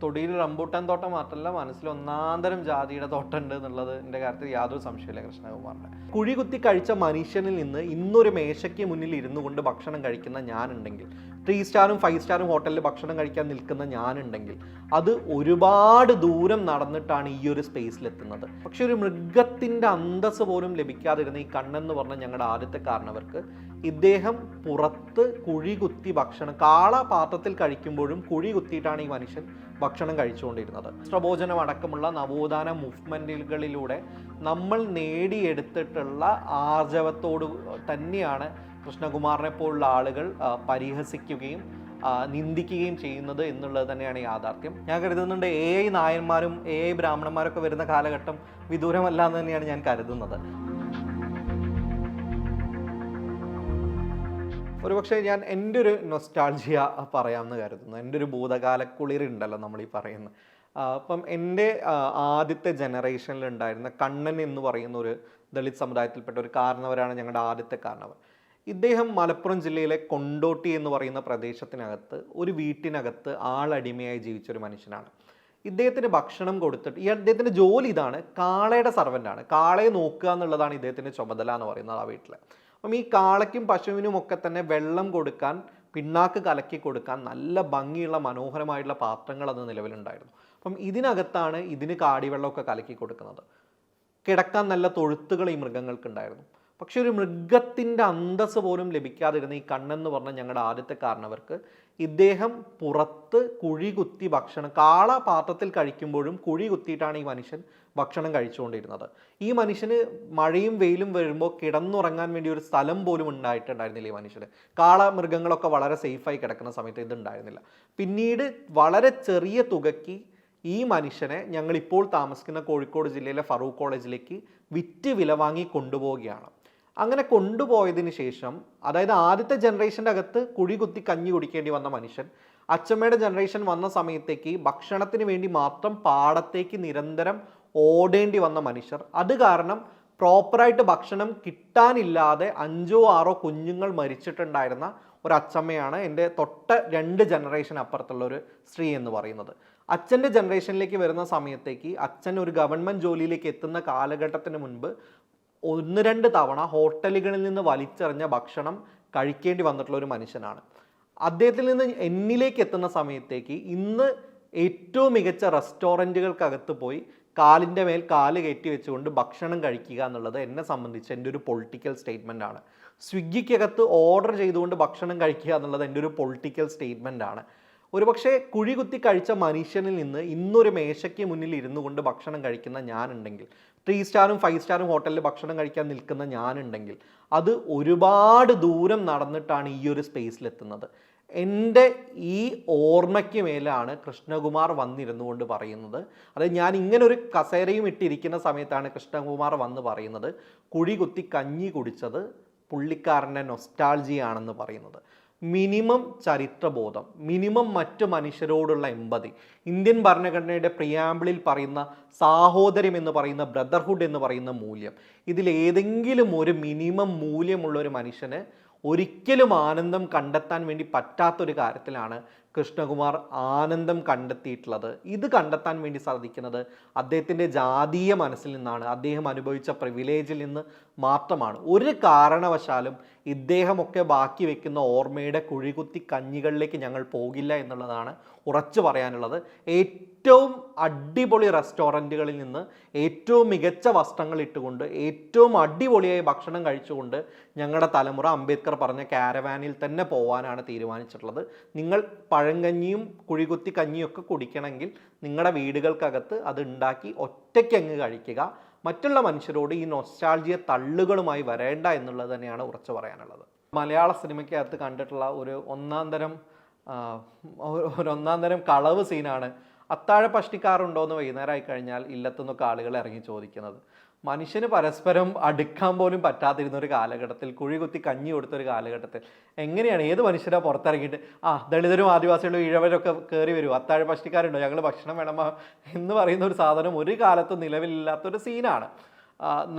തൊടിയിൽ rambutan തോട്ടം മാത്രമല്ല മനസ്സിൽ ഒന്നാന്തരം ജാതിയുടെ തോട്ടം ഉണ്ട് എന്നുള്ളത് എന്റെ കാര്യത്തിൽ യാതൊരു സംശയമില്ല കൃഷ്ണകുമാറിന്റെ കുഴി കുത്തി കഴിച്ച മനുഷ്യനിൽ നിന്ന് ഇന്നൊരു മേശയ്ക്ക് മുന്നിൽ ഇരുന്നു കൊണ്ട് ഭക്ഷണം കഴിക്കുന്ന ഞാനുണ്ടെങ്കിൽ ത്രീ സ്റ്റാറും ഫൈവ് സ്റ്റാറും ഹോട്ടലിൽ ഭക്ഷണം കഴിക്കാൻ നിൽക്കുന്ന ഞാനുണ്ടെങ്കിൽ അത് ഒരുപാട് ദൂരം നടന്നിട്ടാണ് ഈ ഒരു സ്പേസിലെത്തുന്നത്. പക്ഷെ ഒരു മൃഗത്തിന്റെ അന്തസ് പോലും ലഭിക്കാതിരുന്ന ഈ കണ്ണെന്ന് പറഞ്ഞ ഞങ്ങളുടെ ആദ്യത്തെ കാരണവർക്ക് ഇദ്ദേഹം പുറത്ത് കുഴികുത്തി ഭക്ഷണം കാള പാത്രത്തിൽ കഴിക്കുമ്പോഴും കുഴി കുത്തിയിട്ടാണ് ഈ മനുഷ്യൻ ഭക്ഷണം കഴിച്ചുകൊണ്ടിരുന്നത്. പ്രബോധനം അടക്കമുള്ള നവോത്ഥാന മൂവ്മെന്റുകളിലൂടെ നമ്മൾ നേടിയെടുത്തിട്ടുള്ള ആർജവത്തോട് തന്നെയാണ് കൃഷ്ണകുമാറിനെ പോലുള്ള ആളുകൾ പരിഹസിക്കുകയും നിന്ദിക്കുകയും ചെയ്യുന്നത് എന്നുള്ളത് തന്നെയാണ് യാഥാർത്ഥ്യം. ഞാൻ കരുതുന്നുണ്ട് എ ഐ നായന്മാരും എ ഐ ബ്രാഹ്മണന്മാരൊക്കെ വരുന്ന കാലഘട്ടം വിദൂരമല്ല എന്ന് തന്നെയാണ് ഞാൻ കരുതുന്നത്. ഒരുപക്ഷെ ഞാൻ എന്റെ ഒരു നൊസ്റ്റാൾജിയ പറയാമെന്ന് കരുതുന്നു. എന്റെ ഒരു ഭൂതകാല കുളിരുണ്ടല്ലോ ഈ പറയുന്നത് അപ്പം എന്റെ ആദ്യത്തെ ജനറേഷനിൽ ഉണ്ടായിരുന്ന കണ്ണൻ എന്ന് പറയുന്ന ഒരു ദളിത് സമുദായത്തിൽപ്പെട്ട ഒരു കാരണവരാണ് ഞങ്ങളുടെ ആദ്യത്തെ കാരണവർ. ഇദ്ദേഹം മലപ്പുറം ജില്ലയിലെ കൊണ്ടോട്ടി എന്ന് പറയുന്ന പ്രദേശത്തിനകത്ത് ഒരു വീട്ടിനകത്ത് ആളടിമയായി ജീവിച്ച ഒരു മനുഷ്യനാണ്. ഇദ്ദേഹത്തിന് ഭക്ഷണം കൊടുത്തിട്ട് ഈ അദ്ദേഹത്തിന്റെ ജോലി ഇതാണ് കാളയുടെ സർവന്റാണ് കാളയെ നോക്കുക എന്നുള്ളതാണ് ഇദ്ദേഹത്തിന്റെ ചുമതല എന്ന് പറയുന്നത് ആ വീട്ടിൽ അപ്പം ഈ കാളയ്ക്കും പശുവിനും ഒക്കെ തന്നെ വെള്ളം കൊടുക്കാൻ പിണ്ണാക്ക് കലക്കി കൊടുക്കാൻ നല്ല ഭംഗിയുള്ള മനോഹരമായിട്ടുള്ള പാത്രങ്ങൾ അന്ന് നിലവിലുണ്ടായിരുന്നു. അപ്പം ഇതിനകത്താണ് ഇതിന് കാടിവെള്ളമൊക്കെ കലക്കി കൊടുക്കുന്നത്. കിടക്കാൻ നല്ല തൊഴുത്തുകൾ ഈ മൃഗങ്ങൾക്കുണ്ടായിരുന്നു. പക്ഷെ ഒരു മൃഗത്തിന്റെ അന്തസ്സ് പോലും ലഭിക്കാതിരുന്ന ഈ കണ്ണെന്ന് പറഞ്ഞ ഞങ്ങളുടെ ആദ്യത്തെ കാരണവർക്ക് ഇദ്ദേഹം പുറത്ത് കുഴികുത്തി ഭക്ഷണം കാള പാത്രത്തിൽ കഴിക്കുമ്പോഴും കുഴി കുത്തിയിട്ടാണ് ഈ മനുഷ്യൻ ഭക്ഷണം കഴിച്ചുകൊണ്ടിരുന്നത്. ഈ മനുഷ്യന് മഴയും വെയിലും വരുമ്പോൾ കിടന്നുറങ്ങാൻ വേണ്ടി ഒരു സ്ഥലം പോലും ഉണ്ടായിട്ടുണ്ടായിരുന്നില്ല ഈ മനുഷ്യന്. കാള മൃഗങ്ങളൊക്കെ വളരെ സേഫായി കിടക്കുന്ന സമയത്ത് ഇതുണ്ടായിരുന്നില്ല. പിന്നീട് വളരെ ചെറിയ തുകയ്ക്ക് ഈ മനുഷ്യനെ ഞങ്ങളിപ്പോൾ താമസിക്കുന്ന കോഴിക്കോട് ജില്ലയിലെ ഫറൂഖ് കോളേജിലേക്ക് വിറ്റ് വില വാങ്ങി കൊണ്ടുപോവുകയാണ്. അങ്ങനെ കൊണ്ടുപോയതിന് ശേഷം അതായത് ആദ്യത്തെ ജനറേഷന്റെ അകത്ത് കുഴി കുത്തി കഞ്ഞി കുടിക്കേണ്ടി വന്ന മനുഷ്യൻ അച്ചമ്മയുടെ ജനറേഷൻ വന്ന സമയത്തേക്ക് ഭക്ഷണത്തിന് വേണ്ടി മാത്രം പാടത്തേക്ക് നിരന്തരം ഓടേണ്ടി വന്ന മനുഷ്യർ. അത് കാരണം പ്രോപ്പറായിട്ട് ഭക്ഷണം കിട്ടാനില്ലാതെ അഞ്ചോ ആറോ കുഞ്ഞുങ്ങൾ മരിച്ചിട്ടുണ്ടായിരുന്ന ഒരു അച്ചമ്മയാണ് എന്റെ തൊട്ട രണ്ട് ജനറേഷൻ അപ്പുറത്തുള്ള ഒരു സ്ത്രീ എന്ന് പറയുന്നത്. അച്ഛന്റെ ജനറേഷനിലേക്ക് വരുന്ന സമയത്തേക്ക് അച്ഛൻ ഒരു ഗവൺമെന്റ് ജോലിയിലേക്ക് എത്തുന്ന കാലഘട്ടത്തിന് മുൻപ് ഒന്ന് രണ്ട് തവണ ഹോട്ടലുകളിൽ നിന്ന് വലിച്ചെറിഞ്ഞ ഭക്ഷണം കഴിക്കേണ്ടി വന്നിട്ടുള്ള ഒരു മനുഷ്യനാണ്. അദ്ദേഹത്തിൽ നിന്ന് എന്നിലേക്ക് എത്തുന്ന സമയത്തേക്ക് ഇന്ന് ഏറ്റവും മികച്ച റെസ്റ്റോറന്റുകൾക്കകത്ത് പോയി കാലിന്റെ മേൽ കാൽ കയറ്റി വെച്ചുകൊണ്ട് ഭക്ഷണം കഴിക്കുക എന്നുള്ളത് എന്നെ സംബന്ധിച്ച് എന്റെ ഒരു പൊളിറ്റിക്കൽ സ്റ്റേറ്റ്മെന്റ് ആണ് സ്വിഗ്ഗിക്കകത്ത് ഓർഡർ ചെയ്തുകൊണ്ട് ഭക്ഷണം കഴിക്കുക എന്നുള്ളത് എന്റെ ഒരു പൊളിറ്റിക്കൽ സ്റ്റേറ്റ്മെന്റ് ആണ് ഒരുപക്ഷെ കുഴി കുത്തി കഴിച്ച മനുഷ്യനിൽ നിന്ന് ഇന്നൊരു മേശയ്ക്ക് മുന്നിൽ ഇരുന്നു കൊണ്ട് ഭക്ഷണം കഴിക്കുന്ന ഞാനുണ്ടെങ്കിൽ ത്രീ സ്റ്റാറും ഫൈവ് സ്റ്റാറും ഹോട്ടലിൽ ഭക്ഷണം കഴിക്കാൻ നിൽക്കുന്ന ഞാനുണ്ടെങ്കിൽ അത് ഒരുപാട് ദൂരം നടന്നിട്ടാണ് ഈ ഒരു സ്പേസിലെത്തുന്നത്. എന്റെ ഈ ഓർമ്മയ്ക്ക് മേലാണ് കൃഷ്ണകുമാർ വന്നിരുന്നു കൊണ്ട് പറയുന്നത്. അതായത് ഞാൻ ഇങ്ങനെ ഒരു കസേരയും ഇട്ടിരിക്കുന്ന സമയത്താണ് കൃഷ്ണകുമാർ വന്ന് പറയുന്നത്. കുഴി കുത്തി കഞ്ഞി കുടിച്ചത് പുള്ളിക്കാരന്റെ നൊസ്റ്റാൾജിയാണെന്ന് പറയുന്നത്. മിനിമം ചരിത്രബോധം മിനിമം മറ്റു മനുഷ്യരോടുള്ള എമ്പതി. ഇന്ത്യൻ ഭരണഘടനയുടെ പ്രിയാമ്പിളിൽ പറയുന്ന സാഹോദര്യം എന്ന് പറയുന്ന ബ്രദർഹുഡ് എന്ന് പറയുന്ന മൂല്യം. ഇതിലേതെങ്കിലും ഒരു മിനിമം മൂല്യമുള്ള ഒരു മനുഷ്യന് ഒരിക്കലും ആനന്ദം കണ്ടെത്താൻ വേണ്ടി പറ്റാത്തൊരു കാര്യത്തിലാണ് കൃഷ്ണകുമാർ ആനന്ദം കണ്ടെത്തിയിട്ടുള്ളത്. ഇത് കണ്ടെത്താൻ വേണ്ടി സാധിക്കുന്നത് അദ്ദേഹത്തിന്റെ ജാതീയ മനസ്സിൽ നിന്നാണ്. അദ്ദേഹം അനുഭവിച്ച പ്രിവിലേജിൽ നിന്ന് മാത്രമാണ്. ഒരു കാരണവശാലും ഇദ്ദേഹമൊക്കെ ബാക്കി വെക്കുന്ന ഓർമ്മയുടെ കുഴികുത്തി കഞ്ഞികളിലേക്ക് ഞങ്ങൾ പോകില്ല എന്നുള്ളതാണ് ഉറച്ചു പറയാനുള്ളത്. ഏറ്റവും അടിപൊളി റെസ്റ്റോറന്റുകളിൽ നിന്ന് ഏറ്റവും മികച്ച വസ്ത്രങ്ങൾ ഇട്ടുകൊണ്ട് ഏറ്റവും അടിപൊളിയായി ഭക്ഷണം കഴിച്ചുകൊണ്ട് ഞങ്ങളുടെ തലമുറ അംബേദ്കർ പറഞ്ഞ കാരവാനിൽ തന്നെ പോകാനാണ് തീരുമാനിച്ചിട്ടുള്ളത്. നിങ്ങൾ പഴങ്കഞ്ഞിയും കുഴികുത്തി കഞ്ഞിയും ഒക്കെ കുടിക്കണമെങ്കിൽ നിങ്ങളുടെ വീടുകൾക്കകത്ത് അത് ഉണ്ടാക്കി ഒറ്റയ്ക്ക് അങ്ങ് കഴിക്കുക. മറ്റുള്ള മനുഷ്യരോട് ഈ നൊസ്റ്റാൾജിയ തള്ളുകളുമായി വരേണ്ട എന്നുള്ളത് തന്നെയാണ് ഉറച്ചു പറയാനുള്ളത്. മലയാള സിനിമയ്ക്കകത്ത് കണ്ടിട്ടുള്ള ഒരു ഒന്നാം തരം ഒരു ഒന്നാം തരം കളവ് സീനാണ് അത്താഴ പഷ്ടിക്കാറുണ്ടോ എന്ന് വൈകുന്നേരമായി കഴിഞ്ഞാൽ ഇല്ലത്തുനിന്നൊക്കെ ആളുകൾ ഇറങ്ങി ചോദിക്കുന്നത്. മനുഷ്യന് പരസ്പരം അടുക്കാൻ പോലും പറ്റാതിരുന്ന ഒരു കാലഘട്ടത്തിൽ കുഴി കുത്തി കഞ്ഞി കൊടുത്ത ഒരു കാലഘട്ടത്തിൽ എങ്ങനെയാണ് ഏത് മനുഷ്യരാ പുറത്തിറങ്ങിയിട്ട് ആ ദളിതരും ആദിവാസികളും ഇഴവരൊക്കെ കയറി വരും അത്താഴ പക്ഷിക്കാരുണ്ടോ ഞങ്ങൾ ഭക്ഷണം വേണമോ എന്ന് പറയുന്ന ഒരു സാധനം ഒരു കാലത്തും നിലവിലില്ലാത്തൊരു സീനാണ്.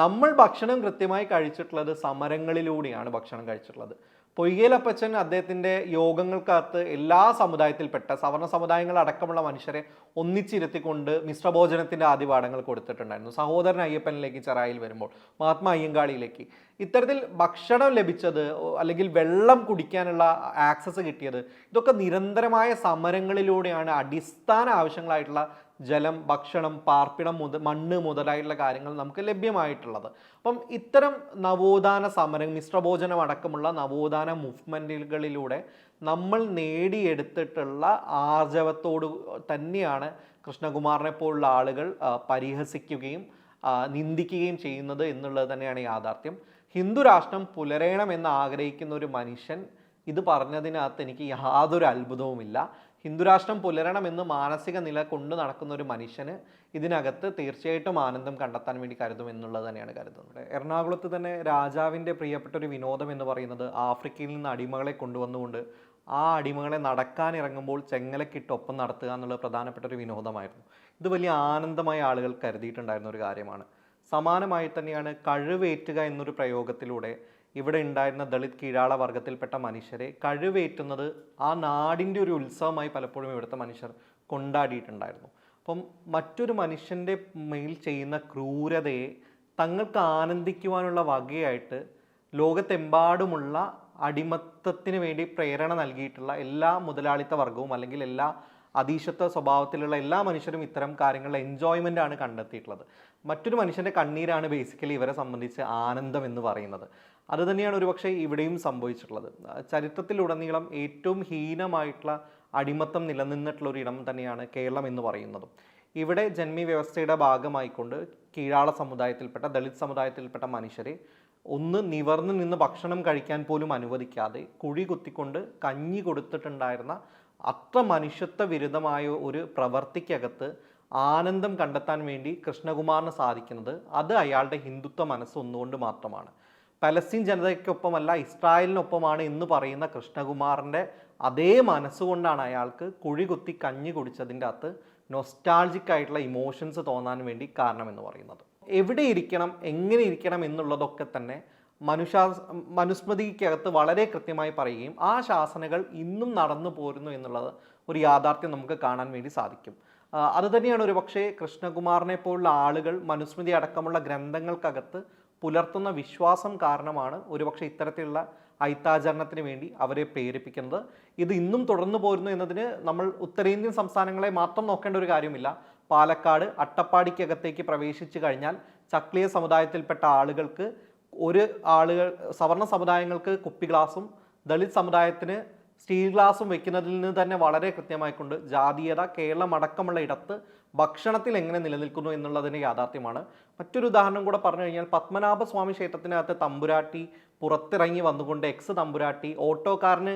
നമ്മൾ ഭക്ഷണം കൃത്യമായി കഴിച്ചിട്ടുള്ളത് സമരങ്ങളിലൂടെയാണ് ഭക്ഷണം കഴിച്ചിട്ടുള്ളത്. പൊയ്കേലപ്പച്ചൻ അദ്ദേഹത്തിന്റെ യോഗങ്ങൾക്കകത്ത് എല്ലാ സമുദായത്തിൽപ്പെട്ട സവർണ സമുദായങ്ങൾ അടക്കമുള്ള മനുഷ്യരെ ഒന്നിച്ചിരുത്തിക്കൊണ്ട് മിശ്രഭോജനത്തിന്റെ ആദ്യപാഠങ്ങൾ കൊടുത്തിട്ടുണ്ടായിരുന്നു. സഹോദരൻ അയ്യപ്പനിലേക്ക് ചെറായിൽ വരുമ്പോൾ മഹാത്മാ അയ്യങ്കാളിയിലേക്ക്. ഇത്തരത്തിൽ ഭക്ഷണം ലഭിച്ചത് അല്ലെങ്കിൽ വെള്ളം കുടിക്കാനുള്ള ആക്സസ് കിട്ടിയത് ഇതൊക്കെ നിരന്തരമായ സമരങ്ങളിലൂടെയാണ് അടിസ്ഥാന ആവശ്യങ്ങളായിട്ടുള്ള ജലം ഭക്ഷണം പാർപ്പിടം മുതൽ മണ്ണ് മുതലായിട്ടുള്ള കാര്യങ്ങൾ നമുക്ക് ലഭ്യമായിട്ടുള്ളത്. അപ്പം ഇത്തരം നവോത്ഥാന സമരം മിശ്രഭോജനം അടക്കമുള്ള നവോത്ഥാന മൂവ്മെന്റുകളിലൂടെ നമ്മൾ നേടിയെടുത്തിട്ടുള്ള ആർജവത്തോട് തന്നെയാണ് കൃഷ്ണകുമാറിനെ പോലുള്ള ആളുകൾ പരിഹസിക്കുകയും നിന്ദിക്കുകയും ചെയ്യുന്നത് എന്നുള്ളത് തന്നെയാണ് യാഥാർത്ഥ്യം. ഹിന്ദു രാഷ്ട്രം പുലരേണമെന്ന് ആഗ്രഹിക്കുന്ന ഒരു മനുഷ്യൻ ഇത് പറഞ്ഞതിനകത്ത് എനിക്ക് യാതൊരു അത്ഭുതവുമില്ല. ഹിന്ദുരാഷ്ട്രം പുലരണമെന്ന് മാനസിക നില കൊണ്ടു നടക്കുന്ന ഒരു മനുഷ്യന് ഇതിനകത്ത് തീർച്ചയായിട്ടും ആനന്ദം കണ്ടെത്താൻ വേണ്ടി കരുതും എന്നുള്ളത് തന്നെയാണ് കരുതുന്നത്. എറണാകുളത്ത് തന്നെ രാജാവിന്റെ പ്രിയപ്പെട്ട ഒരു വിനോദം എന്ന് പറയുന്നത് ആഫ്രിക്കയിൽ നിന്ന് അടിമകളെ കൊണ്ടുവന്നുകൊണ്ട് ആ അടിമകളെ നടക്കാൻ ഇറങ്ങുമ്പോൾ ചെങ്ങലക്കിട്ട് ഒപ്പം നടത്തുക എന്നുള്ള പ്രധാനപ്പെട്ട ഒരു വിനോദമായിരുന്നു. ഇത് വലിയ ആനന്ദമായി ആളുകൾ കരുതിയിട്ടുണ്ടായിരുന്ന ഒരു കാര്യമാണ്. സമാനമായി തന്നെയാണ് കഴിവേറ്റുക എന്നൊരു പ്രയോഗത്തിലൂടെ ഇവിടെ ഉണ്ടായിരുന്ന ദളിത് കീഴാള വർഗത്തിൽപ്പെട്ട മനുഷ്യരെ കഴിവേറ്റുന്നത് ആ നാടിന്റെ ഒരു ഉത്സവമായി പലപ്പോഴും ഇവിടുത്തെ മനുഷ്യർ കൊണ്ടാടിയിട്ടുണ്ടായിരുന്നു. അപ്പം മറ്റൊരു മനുഷ്യന്റെ മേൽ ചെയ്യുന്ന ക്രൂരതയെ തങ്ങൾക്ക് ആനന്ദിക്കുവാനുള്ള വകയായിട്ട് ലോകത്തെമ്പാടുമുള്ള അടിമത്തത്തിന് വേണ്ടി പ്രേരണ നൽകിയിട്ടുള്ള എല്ലാ മുതലാളിത്ത വർഗവും അല്ലെങ്കിൽ എല്ലാ അതീശത്വ സ്വഭാവത്തിലുള്ള എല്ലാ മനുഷ്യരും ഇത്തരം കാര്യങ്ങളിൽ എൻജോയ്മെന്റ് ആണ് കണ്ടെത്തിയിട്ടുള്ളത്. മറ്റൊരു മനുഷ്യന്റെ കണ്ണീരാണ് ബേസിക്കലി ഇവരെ സംബന്ധിച്ച് ആനന്ദം എന്ന് പറയുന്നത്. അത് തന്നെയാണ് ഒരുപക്ഷെ ഇവിടെയും സംഭവിച്ചിട്ടുള്ളത്. ചരിത്രത്തിലുടനീളം ഏറ്റവും ഹീനമായിട്ടുള്ള അടിമത്തം നിലനിന്നിട്ടുള്ള ഒരു ഇടം തന്നെയാണ് കേരളം എന്ന് പറയുന്നതും. ഇവിടെ ജന്മി വ്യവസ്ഥയുടെ ഭാഗമായിക്കൊണ്ട് കീഴാള സമുദായത്തിൽപ്പെട്ട ദളിത് സമുദായത്തിൽപ്പെട്ട മനുഷ്യരെ ഒന്ന് നിവർന്നു നിന്ന് ഭക്ഷണം കഴിക്കാൻ പോലും അനുവദിക്കാതെ കുഴി കുത്തിക്കൊണ്ട് കഞ്ഞി കൊടുത്തിട്ടുണ്ടായിരുന്ന അത്ര മനുഷ്യത്വ വിരുദ്ധമായ ഒരു പ്രവർത്തിക്കകത്ത് ആനന്ദം കണ്ടെത്താൻ വേണ്ടി കൃഷ്ണകുമാറിന് സാധിക്കുന്നത് അത് അയാളുടെ ഹിന്ദുത്വ മനസ്സ് ഒന്നുകൊണ്ട് മാത്രമാണ്. പലസ്തീൻ ജനതയ്ക്കൊപ്പമല്ല ഇസ്രായേലിനൊപ്പമാണ് എന്ന് പറയുന്ന കൃഷ്ണകുമാറിന്റെ അതേ മനസ്സുകൊണ്ടാണ് അയാൾക്ക് കുഴി കുത്തി കഞ്ഞി കുടിച്ചതിന്റെ അകത്ത് നൊസ്റ്റാൾജിക് ആയിട്ടുള്ള ഇമോഷൻസ് തോന്നാൻ വേണ്ടി കാരണമെന്ന് പറയുന്നത്. എവിടെ ഇരിക്കണം എങ്ങനെ ഇരിക്കണം എന്നുള്ളതൊക്കെ തന്നെ മനുഷ്യാ മനുസ്മൃതിക്കകത്ത് വളരെ കൃത്യമായി പറയുകയും ആ ശാസനകൾ ഇന്നും നടന്നു പോരുന്നു എന്നുള്ളത് ഒരു യാഥാർത്ഥ്യം നമുക്ക് കാണാൻ വേണ്ടി സാധിക്കും. അതുതന്നെയാണ് അത് ഒരു പക്ഷേ കൃഷ്ണകുമാറിനെ പോലുള്ള ആളുകൾ മനുസ്മൃതി അടക്കമുള്ള ഗ്രന്ഥങ്ങൾക്കകത്ത് പുലർത്തുന്ന വിശ്വാസം കാരണമാണ് ഒരുപക്ഷെ ഇത്തരത്തിലുള്ള ഐത്താചരണത്തിന് വേണ്ടി അവരെ പ്രേരിപ്പിക്കുന്നത്. ഇത് ഇന്നും തുടർന്നു പോരുന്നു എന്നതിന് നമ്മൾ ഉത്തരേന്ത്യൻ സംസ്ഥാനങ്ങളെ മാത്രം നോക്കേണ്ട ഒരു കാര്യമില്ല. പാലക്കാട് അട്ടപ്പാടിക്കകത്തേക്ക് പ്രവേശിച്ചു കഴിഞ്ഞാൽ ചക്ലിയ സമുദായത്തിൽപ്പെട്ട ആളുകൾക്ക് ഒരു ആളുകൾ സവർണ സമുദായങ്ങൾക്ക് കുപ്പി ഗ്ലാസും ദളിത് സമുദായത്തിന് സ്റ്റീൽ ഗ്ലാസും വെക്കുന്നതിൽ നിന്ന് തന്നെ വളരെ കൃത്യമായിക്കൊണ്ട് ജാതീയത കേരളം അടക്കമുള്ള ഇടത്ത് ഭക്ഷണത്തിൽ എങ്ങനെ നിലനിൽക്കുന്നു എന്നുള്ളതിന് യാഥാർത്ഥ്യമാണ്. മറ്റൊരു ഉദാഹരണം കൂടെ പറഞ്ഞു കഴിഞ്ഞാൽ പത്മനാഭസ്വാമി ക്ഷേത്രത്തിനകത്ത് തമ്പുരാട്ടി പുറത്തിറങ്ങി വന്നുകൊണ്ട് എക്സ് തമ്പുരാട്ടി ഓട്ടോക്കാരന്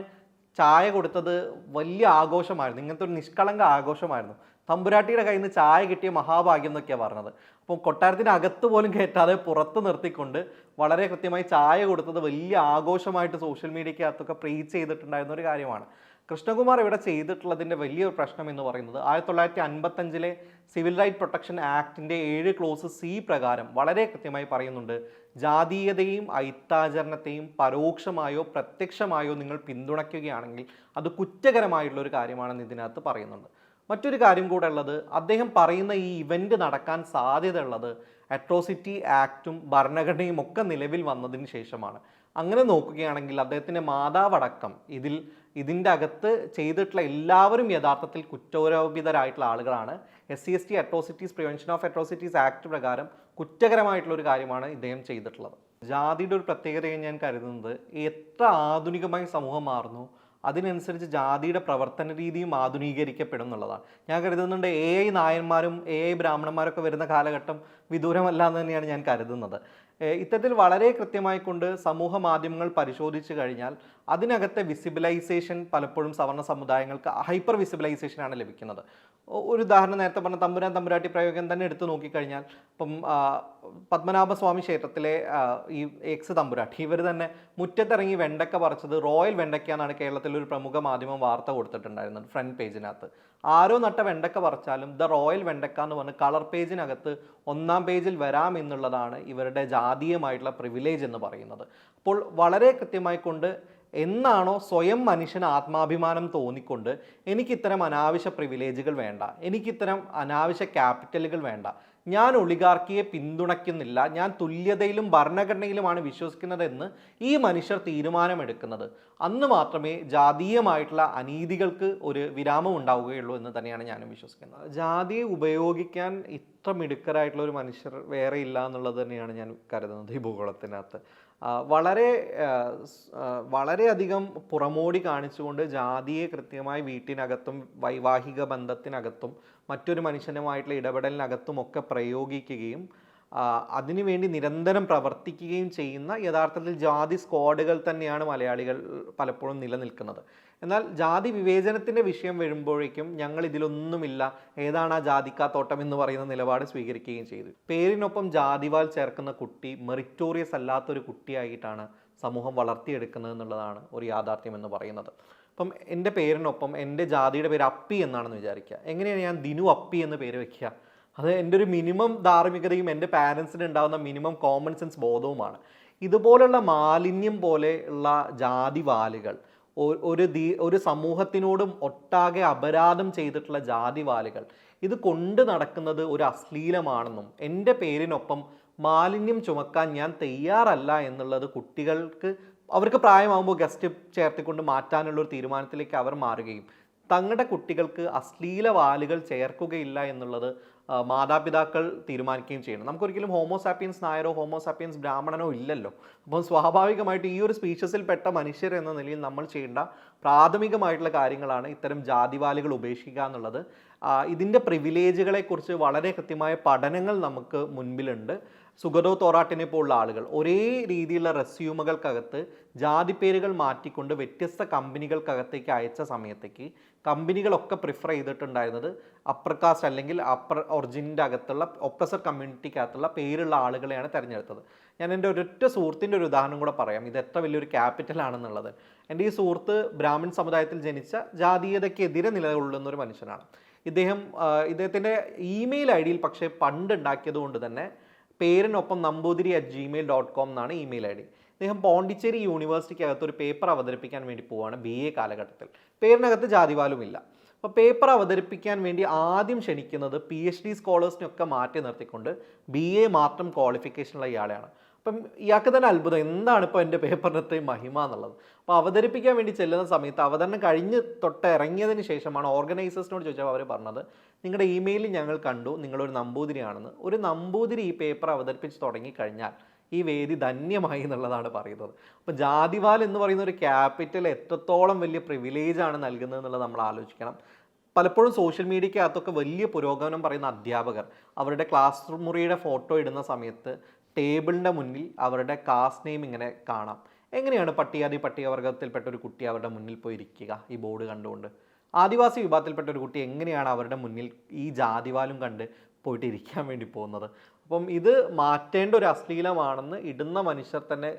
ചായ കൊടുത്തത് വലിയ ആഘോഷമായിരുന്നു. ഇങ്ങനത്തെ ഒരു നിഷ്കളങ്ക ആഘോഷമായിരുന്നു. തമ്പുരാട്ടിയുടെ കയ്യിൽ നിന്ന് ചായ കിട്ടിയ മഹാഭാഗ്യം എന്നൊക്കെയാണ് പറഞ്ഞത്. അപ്പം കൊട്ടാരത്തിന് അകത്ത് പോലും കയറ്റാതെ പുറത്ത് നിർത്തിക്കൊണ്ട് വളരെ കൃത്യമായി ചായ കൊടുത്തത് വലിയ ആഘോഷമായിട്ട് സോഷ്യൽ മീഡിയക്കകത്തൊക്കെ പ്രീച്ച് ചെയ്തിട്ടുണ്ടായിരുന്ന ഒരു കാര്യമാണ്. കൃഷ്ണകുമാർ ഇവിടെ ചെയ്തിട്ടുള്ളതിന്റെ വലിയൊരു പ്രശ്നം എന്ന് പറയുന്നത് ആയിരത്തി തൊള്ളായിരത്തി അൻപത്തഞ്ചിലെ സിവിൽ റൈറ്റ് പ്രൊട്ടക്ഷൻ ആക്ടിന്റെ ഏഴ് ക്ലോസ് സി പ്രകാരം വളരെ കൃത്യമായി പറയുന്നുണ്ട് ജാതീയതയും ഐത്താചരണത്തെയും പരോക്ഷമായോ പ്രത്യക്ഷമായോ നിങ്ങൾ പിന്തുണയ്ക്കുകയാണെങ്കിൽ അത് കുറ്റകരമായിട്ടുള്ള ഒരു കാര്യമാണെന്ന് ഇതിനകത്ത് പറയുന്നുണ്ട്. മറ്റൊരു കാര്യം കൂടെ ഉള്ളത് അദ്ദേഹം പറയുന്ന ഈ ഇവന്റ് നടക്കാൻ സാധ്യതയുള്ളത് അട്രോസിറ്റി ആക്റ്റും ഭരണഘടനയും ഒക്കെ നിലവിൽ വന്നതിന് ശേഷമാണ്. അങ്ങനെ നോക്കുകയാണെങ്കിൽ അദ്ദേഹത്തിന്റെ മാതാവടക്കം ഇതിൽ ഇതിന്റെ അകത്ത് ചെയ്തിട്ടുള്ള എല്ലാവരും യഥാർത്ഥത്തിൽ കുറ്റോരോപിതരായിട്ടുള്ള ആളുകളാണ്. S C S T atrocities prevention of atrocities act പ്രകാരം കുറ്റകരമായിട്ടുള്ള ഒരു കാര്യമാണ് ഇദ്ദേഹം ചെയ്തിട്ടുള്ളത്. ജാതിയുടെ ഒരു പ്രത്യേകതയെ ഞാൻ കരുതുന്നത് എത്ര ആധുനികമായി സമൂഹം മാറുന്നു അതിനനുസരിച്ച് ജാതിയുടെ പ്രവർത്തന രീതിയും ആധുനീകരിക്കപ്പെടും എന്നുള്ളതാണ്. ഞാൻ കരുതുന്നുണ്ട് എ ഐ നായന്മാരും എ ഐ ബ്രാഹ്മണന്മാരൊക്കെ വരുന്ന കാലഘട്ടം വിദൂരമല്ല എന്ന് തന്നെയാണ് ഞാൻ കരുതുന്നത്. ഇത്തരത്തിൽ വളരെ കൃത്യമായി കൊണ്ട് സമൂഹ മാധ്യമങ്ങൾ പരിശോധിച്ചു കഴിഞ്ഞാൽ അതിനകത്തെ വിസിബിലൈസേഷൻ പലപ്പോഴും സവർണ സമുദായങ്ങൾക്ക് ഹൈപ്പർ വിസിബിലൈസേഷൻ ആണ് ലഭിക്കുന്നത് ഒരു ഉദാഹരണം നേരത്തെ പറഞ്ഞ തമ്പുരാൻ തമ്പുരാട്ടി പ്രയോഗം തന്നെ എടുത്തു നോക്കിക്കഴിഞ്ഞാൽ ഇപ്പം പത്മനാഭസ്വാമി ക്ഷേത്രത്തിലെ ഈ എക്സ് തമ്പുരാട്ടി ഇവർ തന്നെ മുറ്റത്തിറങ്ങി വെണ്ടക്ക പറിച്ചത് റോയൽ വെണ്ടയ്ക്ക എന്നാണ് കേരളത്തിലെ ഒരു പ്രമുഖ മാധ്യമം വാർത്ത കൊടുത്തിട്ടുണ്ടായിരുന്നത് ഫ്രണ്ട് പേജിനകത്ത്. ആരോ നട്ട വെണ്ടക്ക പറിച്ചാലും ദ റോയൽ വെണ്ടക്ക എന്ന് പറഞ്ഞ് കളർ പേജിനകത്ത് ഒന്നാം പേജിൽ വരാം എന്നുള്ളതാണ് ഇവരുടെ ജാതീയമായിട്ടുള്ള പ്രിവിലേജ് എന്ന് പറയുന്നത്. അപ്പോൾ വളരെ കൃത്യമായി കൊണ്ട് എന്നാണോ സ്വയം മനുഷ്യന് ആത്മാഭിമാനം തോന്നിക്കൊണ്ട് എനിക്കിത്തരം അനാവശ്യ പ്രിവിലേജുകൾ വേണ്ട എനിക്കിത്തരം അനാവശ്യ ക്യാപിറ്റലുകൾ വേണ്ട ഞാൻ ഒളിഗാർക്കിയെ പിന്തുണയ്ക്കുന്നില്ല ഞാൻ തുല്യതയിലും ഭരണഘടനയിലുമാണ് വിശ്വസിക്കുന്നതെന്ന് ഈ മനുഷ്യർ തീരുമാനമെടുക്കുന്നത്. അന്ന് മാത്രമേ ജാതീയമായിട്ടുള്ള അനീതികൾക്ക് ഒരു വിരാമം ഉണ്ടാവുകയുള്ളൂ എന്ന് തന്നെയാണ് ഞാനും വിശ്വസിക്കുന്നത്. ജാതിയെ ഉപയോഗിക്കാൻ ഇത്ര മിടുക്കരായിട്ടുള്ള ഒരു മനുഷ്യർ വേറെ ഇല്ല എന്നുള്ളത് തന്നെയാണ് ഞാൻ കരുതുന്നത് ഈ ഭൂഗോളത്തിനകത്ത്. വളരെ വളരെയധികം പുറമോടി കാണിച്ചുകൊണ്ട് ജാതിയെ കൃത്യമായി വീട്ടിനകത്തും വൈവാഹിക ബന്ധത്തിനകത്തും മറ്റൊരു മനുഷ്യനുമായിട്ടുള്ള ഇടപെടലിനകത്തും ഒക്കെ പ്രയോഗിക്കുകയും അതിനുവേണ്ടി നിരന്തരം പ്രവർത്തിക്കുകയും ചെയ്യുന്ന യഥാർത്ഥത്തിൽ ജാതി സ്ക്വാഡുകൾ തന്നെയാണ് മലയാളികൾ പലപ്പോഴും നിലനിൽക്കുന്നത്. എന്നാൽ ജാതി വിവേചനത്തിന്റെ വിഷയം വരുമ്പോഴേക്കും ഞങ്ങൾ ഇതിലൊന്നുമില്ല. ഏതാണ് ആ ജാതിക്കാത്തോട്ടം എന്ന് പറയുന്ന നിലപാട് സ്വീകരിക്കുകയും ചെയ്തു. പേരിനൊപ്പം ജാതിവാൽ ചേർക്കുന്ന കുട്ടി മെറിറ്റോറിയസ് അല്ലാത്തൊരു കുട്ടിയായിട്ടാണ് സമൂഹം വളർത്തിയെടുക്കുന്നത് എന്നുള്ളതാണ് ഒരു യാഥാർത്ഥ്യം എന്ന് പറയുന്നത്. അപ്പം എന്റെ പേരിനൊപ്പം എന്റെ ജാതിയുടെ പേര് അപ്പി എന്നാണെന്ന് വിചാരിക്കുക. എങ്ങനെയാണ് ഞാൻ ദിനു അപ്പി എന്ന് പേര് വെക്കുക? അത് എന്റെ ഒരു മിനിമം ധാർമ്മികതയും എന്റെ പാരൻസിന് ഉണ്ടാകുന്ന മിനിമം കോമൺ സെൻസ് ബോധവുമാണ്. ഇതുപോലുള്ള മാലിന്യം പോലെ ഉള്ള ജാതിവാലുകൾ ഒരു ദീ ഒരു സമൂഹത്തിനോടും ഒട്ടാകെ അപരാധം ചെയ്തിട്ടുള്ള ജാതിവാലുകൾ. ഇത് കൊണ്ട് നടക്കുന്നത് ഒരു അശ്ലീലമാണെന്നും എന്റെ പേരിനൊപ്പം മാലിന്യം ചുമക്കാൻ ഞാൻ തയ്യാറല്ല എന്നുള്ളത് കുട്ടികൾക്ക് അവർക്ക് പ്രായമാകുമ്പോൾ ഗസ്റ്റ് ചേർത്തിക്കൊണ്ട് മാറ്റാനുള്ള ഒരു തീരുമാനത്തിലേക്ക് അവർ മാറുകയും തങ്ങളുടെ കുട്ടികൾക്ക് അശ്ലീല വാലുകൾ ചേർക്കുകയില്ല എന്നുള്ളത് മാതാപിതാക്കൾ തീരുമാനിക്കുകയും ചെയ്യണം നമുക്കൊരിക്കലും ഹോമോസാപ്പിയൻസ് നായരോ ഹോമോസാപ്പിയൻസ് ബ്രാഹ്മണനോ ഇല്ലല്ലോ. അപ്പം സ്വാഭാവികമായിട്ട് ഈ ഒരു സ്പീഷ്യസിൽപ്പെട്ട മനുഷ്യർ എന്ന നിലയിൽ നമ്മൾ ചെയ്യേണ്ട പ്രാഥമികമായിട്ടുള്ള കാര്യങ്ങളാണ് ഇത്തരം ജാതിവാലികൾ ഉപേക്ഷിക്കുക എന്നുള്ളത്. ഇതിന്റെ പ്രിവിലേജുകളെക്കുറിച്ച് വളരെ കൃത്യമായ പഠനങ്ങൾ നമുക്ക് മുൻപിലുണ്ട്. സുഗതോ തോറാട്ടിനെ പോലുള്ള ആളുകൾ ഒരേ രീതിയിലുള്ള റെസ്യൂമുകൾക്കകത്ത് ജാതിപ്പേരുകൾ മാറ്റിക്കൊണ്ട് വ്യത്യസ്ത കമ്പനികൾക്കകത്തേക്ക് അയച്ച സമയത്തേക്ക് കമ്പനികളൊക്കെ പ്രിഫർ ചെയ്തിട്ടുണ്ടായിരുന്നത് അപ്പർ കാസ്റ്റ് അല്ലെങ്കിൽ അപ്പർ ഒറിജിനിന്റെ അകത്തുള്ള ഒപ്പസർ കമ്മ്യൂണിറ്റിക്കകത്തുള്ള പേരുള്ള ആളുകളെയാണ് തിരഞ്ഞെടുത്തത്. ഞാൻ എന്റെ ഒരൊറ്റ സുഹൃത്തിന്റെ ഒരു ഉദാഹരണം കൂടെ പറയാം. ഇത് എത്ര വലിയൊരു ക്യാപിറ്റൽ ആണെന്നുള്ളത്. എന്റെ ഈ സുഹൃത്ത് ബ്രാഹ്മിൺ സമുദായത്തിൽ ജനിച്ച ജാതീയതയ്ക്കെതിരെ നിലകൊള്ളുന്ന ഒരു മനുഷ്യനാണ്. ഇദ്ദേഹം ഇദ്ദേഹത്തിന്റെ ഇമെയിൽ ഐ ഡിയിൽ പക്ഷേ പണ്ട് ഉണ്ടാക്കിയത് കൊണ്ട് തന്നെ പേരിനൊപ്പം Namboothiri at gmail dot com എന്നാണ് ഇമെയിൽ ഐ ഡി. അദ്ദേഹം പോണ്ടിച്ചേരി യൂണിവേഴ്സിറ്റിക്ക് അകത്ത് ഒരു പേപ്പർ അവതരിപ്പിക്കാൻ വേണ്ടി പോവുകയാണ് ബി എ കാലഘട്ടത്തിൽ. പേരിനകത്ത് ജാതിവാലുമില്ല. അപ്പോൾ പേപ്പർ അവതരിപ്പിക്കാൻ വേണ്ടി ആദ്യം ക്ഷണിക്കുന്നത് പി എച്ച് ഡി സ്കോളേഴ്സിനൊക്കെ മാറ്റി നിർത്തിക്കൊണ്ട് ബി എ മാത്രം ക്വാളിഫിക്കേഷനുള്ള ഇയാളെയാണ്. അപ്പം ഇയാൾക്ക് തന്നെ അത്ഭുതം. എന്താണ് ഇപ്പോൾ എന്റെ പേപ്പറിനത്തെ മഹിമ എന്നുള്ളത്? അപ്പോൾ അവതരിപ്പിക്കാൻ വേണ്ടി ചെല്ലുന്ന സമയത്ത് അവതരണം കഴിഞ്ഞ് തൊട്ട് ഇറങ്ങിയതിന് ശേഷമാണ് ഓർഗനൈസേഴ്സിനോട് ചോദിച്ചപ്പോൾ അവർ പറഞ്ഞത് നിങ്ങളുടെ ഇമെയിലിൽ ഞങ്ങൾ കണ്ടു. നിങ്ങളൊരു നമ്പൂതിരിയാണെന്ന്. ഒരു നമ്പൂതിരി ഈ പേപ്പർ അവതരിപ്പിച്ച് തുടങ്ങിക്കഴിഞ്ഞാൽ ഈ വേദി ധന്യമായി എന്നുള്ളതാണ് പറയുന്നത്. അപ്പോൾ ജാതിവാൽ എന്ന് പറയുന്ന ഒരു ക്യാപിറ്റൽ എത്രത്തോളം വലിയ പ്രിവിലേജാണ് നൽകുന്നത് എന്നുള്ളത് നമ്മൾ ആലോചിക്കണം. പലപ്പോഴും സോഷ്യൽ മീഡിയക്കകത്തൊക്കെ വലിയ പുരോഗമനം പറയുന്ന അധ്യാപകർ അവരുടെ ക്ലാസ് മുറിയുടെ ഫോട്ടോ ഇടുന്ന സമയത്ത് ടേബിളിന്റെ മുന്നിൽ അവരുടെ കാസ്റ്റ് നെയിം ഇങ്ങനെ കാണാം. എങ്ങനെയാണ് പട്ടികാതി പട്ടികവർഗത്തിൽപ്പെട്ട ഒരു കുട്ടി അവരുടെ മുന്നിൽ പോയി ഇരിക്കുക ഈ ബോർഡ് കണ്ടുകൊണ്ട്? ആദിവാസി വിഭാഗത്തിൽപ്പെട്ട ഒരു കുട്ടി എങ്ങനെയാണ് അവരുടെ മുന്നിൽ ഈ ജാതിവാലും കണ്ട് പോയിട്ട് ഇരിക്കാൻ വേണ്ടി പോകുന്നത്? അപ്പം ഇത് മാറ്റേണ്ട ഒരു അശ്ലീലമാണെന്ന് ഇടുന്ന മനുഷ്യർ തന്നെ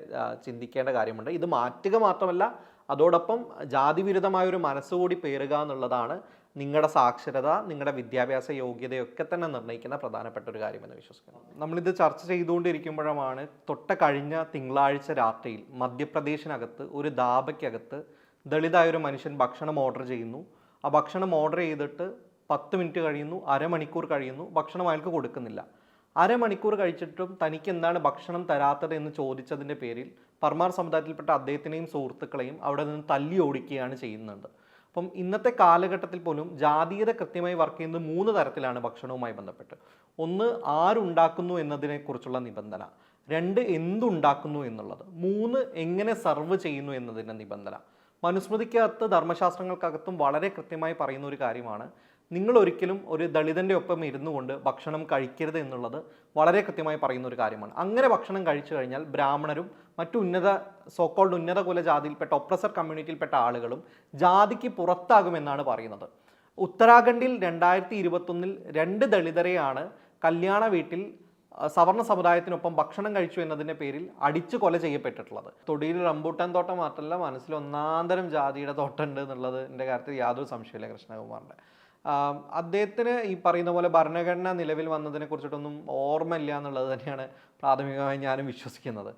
ചിന്തിക്കേണ്ട കാര്യമുണ്ട്. ഇത് മാറ്റുക മാത്രമല്ല അതോടൊപ്പം ജാതിവിരുദ്ധമായ ഒരു മനസ്സുകൂടി പേരുക എന്നുള്ളതാണ് നിങ്ങളുടെ സാക്ഷരത നിങ്ങളുടെ വിദ്യാഭ്യാസ യോഗ്യതയൊക്കെ തന്നെ നിർണയിക്കുന്ന പ്രധാനപ്പെട്ട ഒരു കാര്യമെന്ന് വിശ്വസിക്കുന്നു. നമ്മളിത് ചർച്ച ചെയ്തുകൊണ്ടിരിക്കുമ്പോഴാണ് തൊട്ട കഴിഞ്ഞ തിങ്കളാഴ്ച രാത്രിയിൽ മധ്യപ്രദേശിനകത്ത് ഒരു ധാബയ്ക്കകത്ത് ദളിതായ ഒരു മനുഷ്യൻ ഭക്ഷണം ഓർഡർ ചെയ്യുന്നു. ആ ഭക്ഷണം ഓർഡർ ചെയ്തിട്ട് പത്ത് മിനിറ്റ് കഴിയുന്നു അരമണിക്കൂർ കഴിയുന്നു ഭക്ഷണം അയാൾക്ക് കൊടുക്കുന്നില്ല. അരമണിക്കൂർ കഴിച്ചിട്ടും തനിക്ക് എന്താണ് ഭക്ഷണം തരാത്തത് എന്ന് ചോദിച്ചതിന്റെ പേരിൽ പർമാർ സമുദായത്തിൽപ്പെട്ട അദ്ദേഹത്തിനെയും സുഹൃത്തുക്കളെയും അവിടെ നിന്ന് തല്ലി ഓടിക്കുകയാണ് ചെയ്യുന്നുണ്ട്. അപ്പം ഇന്നത്തെ കാലഘട്ടത്തിൽ പോലും ജാതീയത കൃത്യമായി വർക്ക് ചെയ്യുന്നത് മൂന്ന് തരത്തിലാണ് ഭക്ഷണവുമായി ബന്ധപ്പെട്ട്. ഒന്ന് ആരുണ്ടാക്കുന്നു എന്നതിനെക്കുറിച്ചുള്ള നിബന്ധന. രണ്ട് എന്തുണ്ടാക്കുന്നു എന്നുള്ളത്. മൂന്ന് എങ്ങനെ സർവ് ചെയ്യുന്നു എന്നതിന്റെ നിബന്ധന. മനുസ്മൃതിക്കകത്ത് ധർമ്മശാസ്ത്രങ്ങൾക്കകത്തും വളരെ കൃത്യമായി പറയുന്ന ഒരു കാര്യമാണ്. നിങ്ങൾ ഒരിക്കലും ഒരു ദളിതന്റെ ഒപ്പം ഇരുന്നു കൊണ്ട് ഭക്ഷണം കഴിക്കരുത് എന്നുള്ളത് വളരെ കൃത്യമായി പറയുന്ന ഒരു കാര്യമാണ്. അങ്ങനെ ഭക്ഷണം കഴിച്ചു കഴിഞ്ഞാൽ ബ്രാഹ്മണരും മറ്റു ഉന്നത സോക്കോൾഡ് ഉന്നത കുലജാതിയിൽപ്പെട്ട ഒപ്രസർ കമ്മ്യൂണിറ്റിയിൽപ്പെട്ട ആളുകളും ജാതിക്ക് പുറത്താകുമെന്നാണ് പറയുന്നത്. ഉത്തരാഖണ്ഡിൽ രണ്ടായിരത്തി ഇരുപത്തൊന്നിൽ രണ്ട് ദളിതരെയാണ് കല്യാണ വീട്ടിൽ സവർണ സമുദായത്തിനൊപ്പം ഭക്ഷണം കഴിച്ചു എന്നതിന്റെ പേരിൽ അടിച്ചു കൊല ചെയ്യപ്പെട്ടിട്ടുള്ളത്. തൊടിയിൽ റംബൂട്ടാൻ തോട്ടം മാത്രമല്ല മനസ്സിൽ ഒന്നാന്തരം ജാതിയുടെ തോട്ടമുണ്ട് എന്നുള്ളത് എന്റെ കാര്യത്തിൽ യാതൊരു സംശയമില്ല കൃഷ്ണകുമാറിന്റെ അദ്ദേഹത്തിന് ഈ പറയുന്ന പോലെ ഭരണഘടന നിലവിൽ വന്നതിനെ കുറിച്ചിട്ടൊന്നും ഓർമ്മയില്ല എന്നുള്ളത് തന്നെയാണ് പ്രാഥമികമായി ഞാനും വിശ്വസിക്കുന്നത്.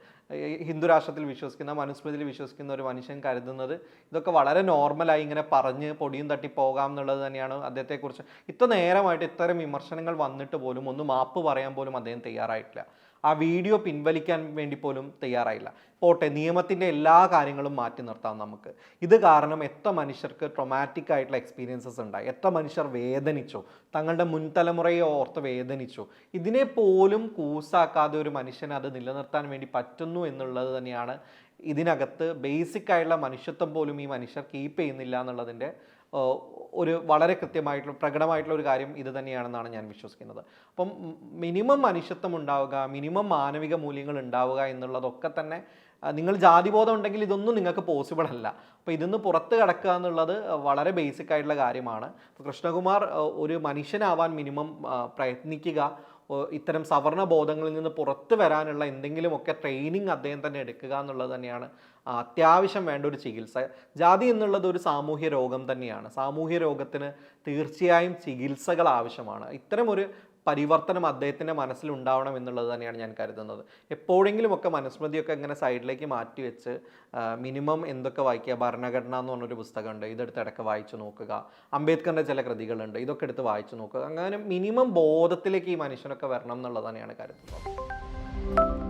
ഹിന്ദു രാഷ്ട്രത്തിൽ വിശ്വസിക്കുന്ന മനുസ്മൃതിയിൽ വിശ്വസിക്കുന്ന ഒരു മനുഷ്യൻ കരുതുന്നത് ഇതൊക്കെ വളരെ നോർമലായി ഇങ്ങനെ പറഞ്ഞ് പൊടിയും തട്ടി പോകാം എന്നുള്ളത് തന്നെയാണ് അദ്ദേഹത്തെക്കുറിച്ച് ഇത്ര നേരമായിട്ട് ഇത്തരം വിമർശനങ്ങൾ വന്നിട്ട് പോലും ഒന്ന് മാപ്പ് പറയാൻ പോലും അദ്ദേഹം തയ്യാറായിട്ടില്ല. ആ വീഡിയോ പിൻവലിക്കാൻ വേണ്ടി പോലും തയ്യാറായില്ല. പോട്ടെ നിയമത്തിന്റെ എല്ലാ കാര്യങ്ങളും മാറ്റി നിർത്താം നമുക്ക്. ഇത് കാരണം എത്ര മനുഷ്യർക്ക് ട്രൊമാറ്റിക് ആയിട്ടുള്ള എക്സ്പീരിയൻസസ് ഉണ്ടായി. എത്ര മനുഷ്യർ വേദനിച്ചു. തങ്ങളുടെ മുൻതലമുറയെ ഓർത്ത് വേദനിച്ചു. ഇതിനെ പോലും കൂസാക്കാതെ ഒരു മനുഷ്യന് അത് നിലനിർത്താൻ വേണ്ടി പറ്റുന്നു എന്നുള്ളത് തന്നെയാണ് ഇതിനകത്ത് ബേസിക് ആയിട്ടുള്ള മനുഷ്യത്വം പോലും ഈ മനുഷ്യർ കീപ്പ് ചെയ്യുന്നില്ല എന്നുള്ളതിന്റെ ഒരു വളരെ കൃത്യമായിട്ടുള്ള പ്രകടമായിട്ടുള്ള ഒരു കാര്യം ഇത് തന്നെയാണെന്നാണ് ഞാൻ വിശ്വസിക്കുന്നത്. അപ്പം മിനിമം മനുഷ്യത്വം ഉണ്ടാവുക മിനിമം മാനവിക മൂല്യങ്ങൾ ഉണ്ടാവുക എന്നുള്ളതൊക്കെ തന്നെ നിങ്ങൾ ജാതിബോധം ഉണ്ടെങ്കിൽ ഇതൊന്നും നിങ്ങൾക്ക് പോസിബിൾ അല്ല. അപ്പോൾ ഇതിന്ന് പുറത്ത് കിടക്കുക എന്നുള്ളത് വളരെ ബേസിക് ആയിട്ടുള്ള കാര്യമാണ്. കൃഷ്ണകുമാർ ഒരു മനുഷ്യനാവാൻ മിനിമം പ്രയത്നിക്കുക ഇത്തരം സവർണ ബോധങ്ങളിൽ നിന്ന് പുറത്തു വരാനുള്ള എന്തെങ്കിലുമൊക്കെ ട്രെയിനിങ് അദ്ദേഹം തന്നെ എടുക്കുക എന്നുള്ളത് തന്നെയാണ് അത്യാവശ്യം വേണ്ട ഒരു ചികിത്സ. ജാതി എന്നുള്ളത് ഒരു സാമൂഹ്യ രോഗം തന്നെയാണ്. സാമൂഹ്യ രോഗത്തിന് തീർച്ചയായും ചികിത്സകൾ ആവശ്യമാണ്. ഇത്തരം ഒരു പരിവർത്തനം അദ്ദേഹത്തിന്റെ മനസ്സിലുണ്ടാവണം എന്നുള്ളത് തന്നെയാണ് ഞാൻ കരുതുന്നത്. എപ്പോഴെങ്കിലുമൊക്കെ മനുസ്മൃതിയൊക്കെ ഇങ്ങനെ സൈഡിലേക്ക് മാറ്റി വെച്ച് മിനിമം എന്തൊക്കെ വായിക്കുക ഭരണഘടന എന്ന് പറഞ്ഞൊരു പുസ്തകമുണ്ട്. ഇതെടുത്ത് ഇടയ്ക്ക് വായിച്ചു നോക്കുക. അംബേദ്കറിന്റെ ചില കൃതികളുണ്ട്. ഇതൊക്കെ എടുത്ത് വായിച്ചു നോക്കുക. അങ്ങനെ മിനിമം ബോധത്തിലേക്ക് ഈ മനുഷ്യനൊക്കെ വരണം എന്നുള്ളത് തന്നെയാണ് കരുതുന്നത്.